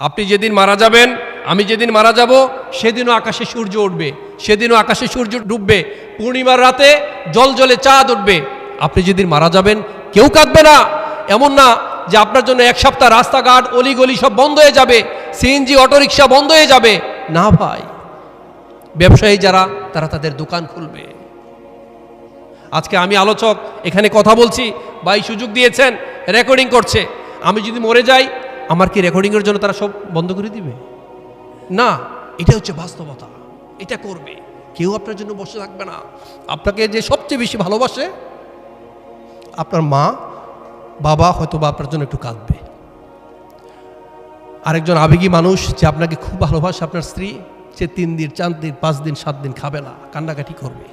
আপনি যেদিন মারা যাবেন, আমি যেদিন মারা যাব, সেদিনও আকাশে সূর্য উঠবে, সেদিনও আকাশে সূর্য ডুববে, পূর্ণিমার রাতে জল জলে চাঁদ উঠবে। আপনি যেদিন মারা যাবেন, কেউ কাঁদবে না। এমন না যে আপনার জন্য এক সপ্তাহ রাস্তাঘাট, অলিগলি সব বন্ধ হয়ে যাবে, সিএনজি, অটোরিকশা বন্ধ হয়ে যাবে। না ভাই। ব্যবসায়ী যারা, তারা তাদের দোকান খুলবে। আজকে আমি আলোচক, এখানে কথা বলছি, ভাই সুযোগ দিয়েছেন, রেকর্ডিং করছে। আমি যদি মরে যাই আমার কি রেকর্ডিংয়ের জন্য তারা সব বন্ধ করে দিবে? না, এটা হচ্ছে বাস্তবতা। এটা করবে। কেউ আপনার জন্য বসে থাকবে না। আপনাকে যে সবচেয়ে বেশি ভালোবাসে, আপনার মা, বাবা হয়তো বা আপনার জন্য একটু কাঁদবে। আরেকজন আবেগী মানুষ যে আপনাকে খুব ভালোবাসে, আপনার স্ত্রী, সে তিন দিন, চার দিন, পাঁচ দিন, সাত দিন খাবে না, কান্নাকাটি করবে।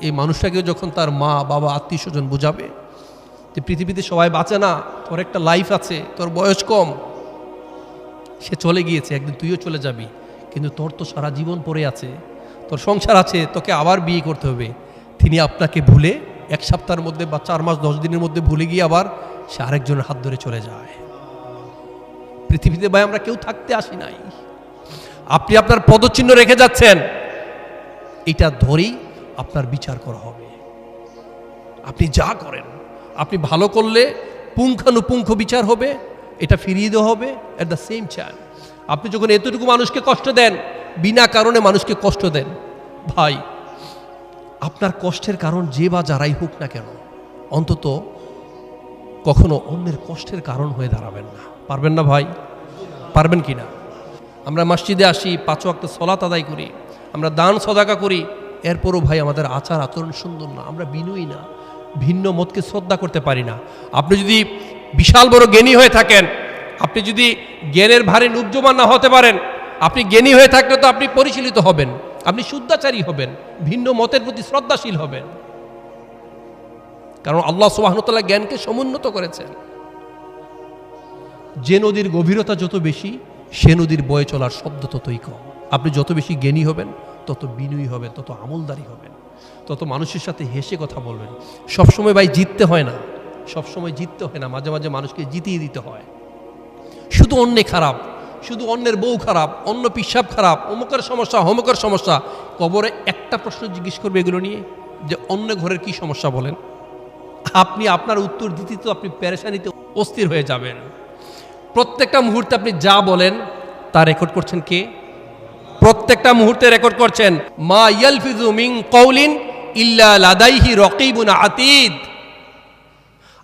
এই মানুষটাকেও যখন তার মা, বাবা আত্মীয় স্বজন বুঝাবে যে পৃথিবীতে সবাই বাঁচে না, তোর একটা লাইফ আছে, তোর বয়স কম সে চলে গিয়েছে, একদিন তুইও চলে যাবি। কিন্তু তোর তো সারা জীবন পড়ে আছে, তোর সংসার আছে, তোকে আবার বিয়ে করতে হবে। তিনি আপনাকে ভুলে এক সপ্তাহের মধ্যে বা চার মাস, দশ দিনের মধ্যে ভুলে গিয়ে আবার সে আরেকজনের হাত ধরে চলে যায়। পৃথিবীতে ভাই আমরা কেউ থাকতে আসি নাই। আপনি আপনার পদচিহ্ন রেখে যাচ্ছেন। এটা ধরেই আপনার বিচার করা হবে। আপনি যা করেন, আপনি ভালো করলে পুঙ্খানুপুঙ্খ বিচার হবে। এটা ফিরিয়ে দেওয়া হবে অ্যাট দ্য সেম টাইম আপনি যখন এতটুকু মানুষকে কষ্ট দেন, বিনা কারণে মানুষকে কষ্ট দেন, ভাই, আপনার কষ্টের কারণ যে বা যারাই হোক না কেন, অন্তত কখনো অন্যের কষ্টের কারণ হয়ে দাঁড়াবেন না। পারবেন না ভাই? পারবেন কি না? আমরা মসজিদে আসি, পাঁচ ওয়াক্ত সলাত আদায় করি, আমরা দান সদাকা করি, এরপরও ভাই আমাদের আচার আচরণ সুন্দর না, আমরা বিনয়ী না, ভিন্ন মতকে শ্রদ্ধা করতে পারি না। আপনি যদি বিশাল বড় জ্ঞানী হয়ে থাকেন। আপনি যদি জ্ঞানের ভারে নুব্জমান না হতে পারেন, আপনি জ্ঞানী হয়ে থাকলে তো আপনি পরিচালিত হবেন, আপনি শুদ্ধাচারী হবেন, ভিন্ন মতের প্রতি শ্রদ্ধাশীল হবেন। কারণ আল্লাহ সুবাহনতাল্লাহ জ্ঞানকে সমুন্নত করেছেন। যে নদীর গভীরতা যত বেশি, সে নদীর বয়ে চলার শব্দ ততই কম। আপনি যত বেশি জ্ঞানী হবেন, তত বিনয়ী হবেন, তত আমলদারি হবেন, তত মানুষের সাথে হেসে কথা বলবেন। সবসময় ভাই জিততে হয় না। সবসময় জিততে হয় না, মাঝে মাঝে মানুষকে জিতিয়ে দিতে হয়। শুধু অন্যে খারাপ, শুধু অন্যের বউ খারাপ, অন্য পিসাব খারাপ, অমুকের সমস্যা, হমুকের সমস্যা, কবরে একটা প্রশ্ন জিজ্ঞেস করবে এগুলো নিয়ে যে অন্য ঘরের কি সমস্যা বলেন? আপনি আপনার উত্তর দিতে তো আপনি প্যারেশানিতে অস্থির হয়ে যাবেন। প্রত্যেকটা মুহূর্তে আপনি যা বলেন, তা রেকর্ড করছেন কে? প্রত্যেকটা মুহূর্তে রেকর্ড করছেন, মা ইয়ালফিজু মিন কৌলিন ইল্লা লাদাইহি রকিবুন আতিদ।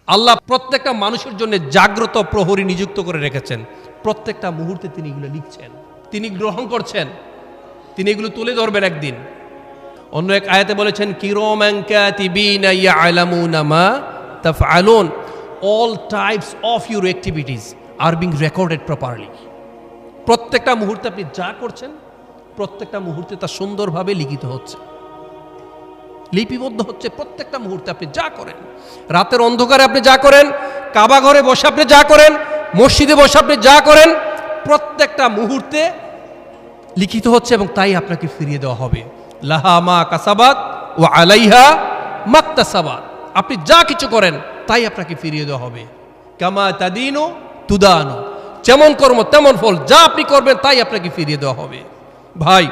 আল্লাহ প্রত্যেকটা মানুষের জন্য জাগ্রত প্রহরী নিযুক্ত করে রেখেছেন। প্রত্যেকটা মুহূর্তে তিনি এগুলো লিখছেন। তিনি গ্রহণ করছেন। তিনি এগুলো তুলে ধরবেন একদিন। অন্য এক আয়াতে বলেছেন কিরোম্যাং কাতিবিনা ইয়ালামুনা মা তাফআলুন। All types of your activities are being recorded properly প্রত্যেকটা মুহূর্তে আপনি যা করছেন, প্রত্যেকটা মুহূর্তে তা সুন্দরভাবে লিখিত হচ্ছে। লিপিবদ্ধ হচ্ছে প্রত্যেকটা মুহূর্তে আপনি যা করেন। রাতের অন্ধকারে আপনি যা করেন, কাবা ঘরে বসে আপনি যা করেন, মসজিদে বসে আপনি যা করেন, প্রত্যেকটা মুহূর্তে লিখিত হচ্ছে এবং তাই আপনাকে ফিরিয়ে দেওয়া হবে। লাহা মা কাসাবাত ও আলাইহা মাক্তাসাবাত। আপনি যা কিছু করেন, তাই আপনাকে ফিরিয়ে দেওয়া হবে। কামা তাদিনো তুদানো। যেমন কর্ম, তেমন ফল, যা আপনি করবেন, তাই আপনাকে ফিরিয়ে দেওয়া হবে। ভাই,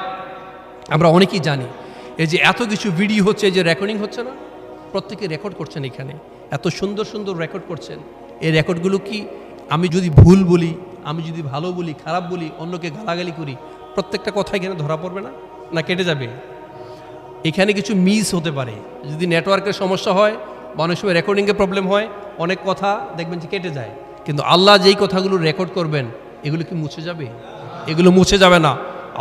আমরা অনেকেই জানি এই যে এত কিছু ভিডিও হচ্ছে, এই যে রেকর্ডিং হচ্ছে না? প্রত্যেকে রেকর্ড করছেন এখানে। এত সুন্দর সুন্দর রেকর্ড করছেন। এই রেকর্ডগুলো কি আমি যদি ভুল বলি, আমি যদি ভালো বলি, খারাপ বলি, অন্যকে গালাগালি করি, প্রত্যেকটা কথা এখানে ধরা পড়বে না? না কেটে যাবে? এখানে কিছু মিস হতে পারে। যদি নেটওয়ার্কের সমস্যা হয় বা অনেক সময় রেকর্ডিংয়ে প্রবলেম হয়, অনেক কথা দেখবেন যে কেটে যায়। কিন্তু আল্লাহ যেই কথাগুলো রেকর্ড করবেন, এগুলো কি মুছে যাবে? এগুলো মুছে যাবে না।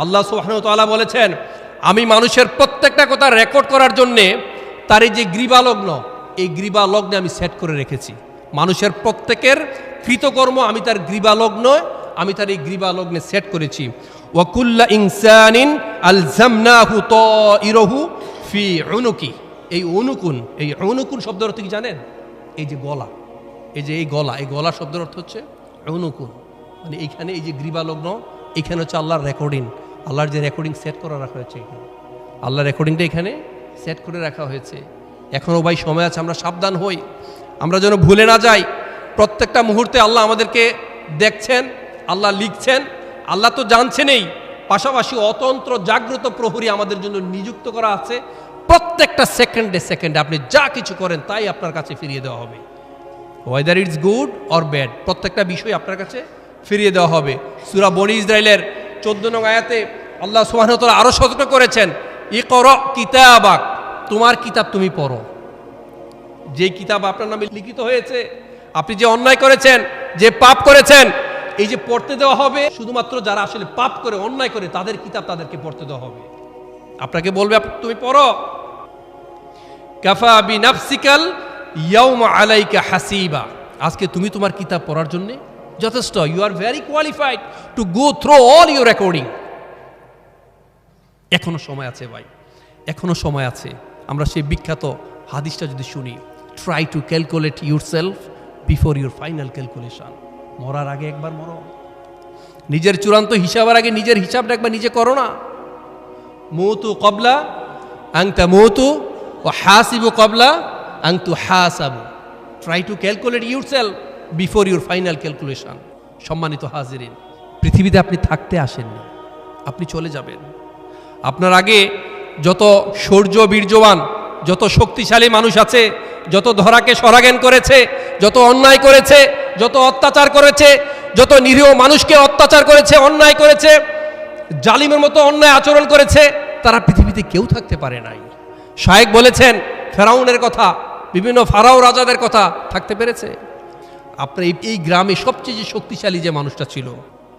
আল্লাহ সুবাহতালা বলেছেন আমি মানুষের প্রত্যেকটা কথা রেকর্ড করার জন্যে তার এই যে গ্রীবালগ্ন, এই গ্রীবালগ্নে আমি সেট করে রেখেছি। মানুষের প্রত্যেকের কৃতকর্ম আমি তার গ্রীবালগ্ন, আমি তার এই গ্রীবালগ্নে সেট করেছি। ওয়াকুল্লা ইনসানিন আল জামনাহু ত ইরহু ফি অনুকি এই অনুকুন এই অনুকুন শব্দের অর্থ কি জানেন? এই যে গলা। এই যে এই গলা এই গলা শব্দের অর্থ হচ্ছে অনুকুন মানে এইখানে এই যে গ্রীবালগ্ন, এখানে হচ্ছে আল্লাহর রেকর্ডিং আল্লাহর যে রেকর্ডিং সেট করে রাখা হয়েছে এখানে। আল্লাহর রেকর্ডিংটা এখানে সেট করে রাখা হয়েছে। এখনও ভাই সময় আছে, আমরা সাবধান হই। আমরা যেন ভুলে না যাই। প্রত্যেকটা মুহূর্তে আল্লাহ আমাদেরকে দেখছেন, আল্লাহ লিখছেন, আল্লাহ তো জানছেনই। পাশাপাশি অতন্ত্র জাগ্রত প্রহরী আমাদের জন্য নিযুক্ত করা আছে। প্রত্যেকটা সেকেন্ডে সেকেন্ডে আপনি যা কিছু করেন, তাই আপনার কাছে ফিরিয়ে দেওয়া হবে। Whether it's good or bad প্রত্যেকটা বিষয় আপনার কাছে ফিরিয়ে দেওয়া হবে। সুরা বনি ইসরায়েলের চোদ্দ নং আয়াতে আল্লাহ সুবাহতলা আরও সতর্ক করেছেন ই কর কিতাবাক তোমার কিতাব তুমি পড়ো। যে কিতাব আপনার নামে লিখিত হয়েছে, আপনি যে অন্যায় করেছেন, যে পাপ করেছেন, এই যে পড়তে দেওয়া হবে, শুধুমাত্র যারা আসলে পাপ করে, অন্যায় করে, তাদের কিতাব তাদেরকে পড়তে দেওয়া হবে। আপনাকে বলবে তুমি পড়ো? কাফা বি নাফসিকাল ইয়াউমা আলাইকা হাসিবা আজকে তুমি তোমার কিতাব পড়ার জন্য যথেষ্ট। You are very qualified to go through all your recording এখনও সময় আছে ভাই। এখনও সময় আছে। আমরা সেই বিখ্যাত হাদিসটা যদি শুনি try to calculate yourself before your final calculation মরার আগে একবার মরো। নিজের চূড়ান্ত হিসাবের আগে নিজের হিসাবটা একবার নিজে করো না। মৌতু কবলা, আংতা মৌতু, ও হাসিবু কবলা, আংতু হাসাবু। Try to calculate yourself before your final calculation সম্মানিত হাজিরিন, পৃথিবীতে আপনি থাকতে আসেননি, আপনি চলে যাবেন। আপনার আগে যত শৌর্য বীর্যবান, যত শক্তিশালী মানুষ আছে, যত ধরাকে সরাগেন করেছে, যত অন্যায় করেছে, যত অত্যাচার করেছে, যত নিরীহ মানুষকে অত্যাচার করেছে, অন্যায় করেছে, জালিমের মতো অন্যায় আচরণ করেছে, তারা পৃথিবীতে কেউ থাকতে পারে নাই। শায়েক বলেছেন, ফেরাউনের কথা, বিভিন্ন ফারাও রাজাদের কথা থাকতে পেরেছে। আপনার এই গ্রামে সবচেয়ে যে শক্তিশালী যে মানুষটা ছিল,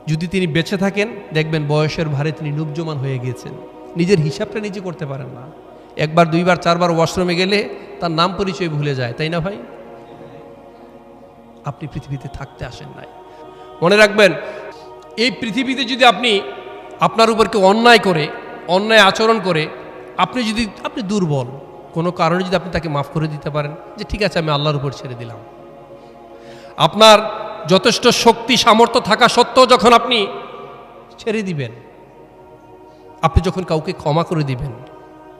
যদি তিনি বেঁচে থাকেন, দেখবেন বয়সের ভারে তিনি নুবজমান হয়ে গিয়েছেন। নিজের হিসাবটা নিজে করতে পারেন না। একবার, দুইবার, চারবার ওয়াশরুমে গেলে তার নাম পরিচয় ভুলে যায়, তাই না ভাই? আপনি পৃথিবীতে থাকতে আসেন নাই। মনে রাখবেন, এই পৃথিবীতে যদি আপনি আপনার উপর কেউ অন্যায় করে, অন্যায় আচরণ করে, আপনি যদি আপনি দুর্বল, কোনো কারণে যদি আপনি তাকে মাফ করে দিতে পারেন, যে ঠিক আছে, আমি আল্লাহর উপর ছেড়ে দিলাম। আপনার যথেষ্ট শক্তি, সামর্থ্য থাকা সত্ত্বেও যখন আপনি ছেড়ে দিবেন, আপনি যখন কাউকে ক্ষমা করে দিবেন,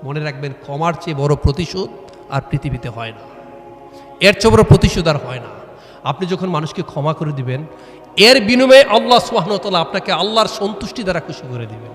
মনে রাখবেন ক্ষমার চেয়ে বড় প্রতিশোধ আর পৃথিবীতে হয় না। এর চেয়ে বড় প্রতিশোধ আর হয় না। আপনি যখন মানুষকে ক্ষমা করে দিবেন, এর বিনিময়ে আল্লাহ সুহানতলা আপনাকে আল্লাহর সন্তুষ্টি দ্বারা খুশি করে দিবেন।